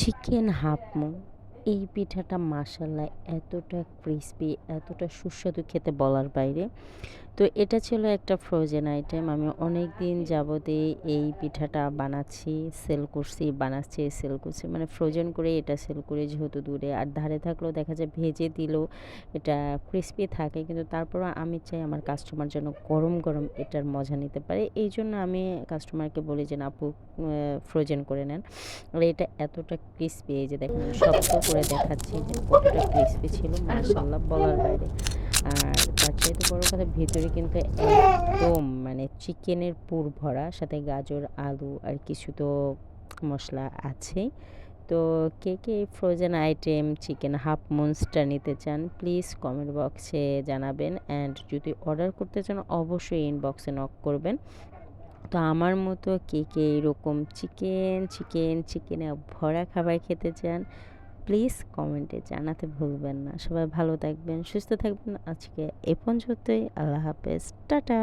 Chicken half হাফমো এই পিঠাটা মাসাল্লাহ এতটা ক্রিস্পি এতটা সুস্বাদু খেতে বলার বাইরে। তো এটা ছিল একটা ফ্রোজেন আইটেম আমি অনেক দিন যাবতে এই পিঠাটা বানাচ্ছি সেল করছি, বানাচ্ছি সেল করছি। মানে ফ্রোজেন করে এটা সেল করে যেহেতু দূরে, আর ধারে থাকলেও দেখা যায় ভেজে দিলেও এটা ক্রিস্পি থাকে। কিন্তু তারপরও আমি চাই আমার কাস্টমার যেন গরম গরম এটার মজা নিতে পারে। এই জন্য আমি কাস্টমারকে বলি যে, আপু ফ্রোজেন করে নেন। আর এটা এতটা ক্রিস্পি এই যে দেখুন, শক্ত করে দেখাচ্ছি যে কতটা ক্রিস্পি ছিল। মাসাল্লাহ বলার বাইরে। আর তার চাইতে বড় কথা ভেতরে কিন্তু একদম মানে চিকেনের পুর ভরা, সাথে গাজর, আলু আর কিছু তো মশলা আছেই তো কে কে frozen item chicken half monster নিতে চান প্লিজ কমেন্ট বক্সে জানাবেন। অ্যান্ড যদি অর্ডার করতে চান, অবশ্যই ইনবক্সে নক করবেন। তো আমার মতো কে কে এরকম চিকেন চিকেন চিকেনে ভরা খাবার খেতে চান প্লিজ কমেন্টে জানাতে ভুলবেন না। সবাই ভালো থাকবেন, সুস্থ থাকবেন। আজকে এ পর্যন্তই। আল্লাহ হাফেজ। টাটা।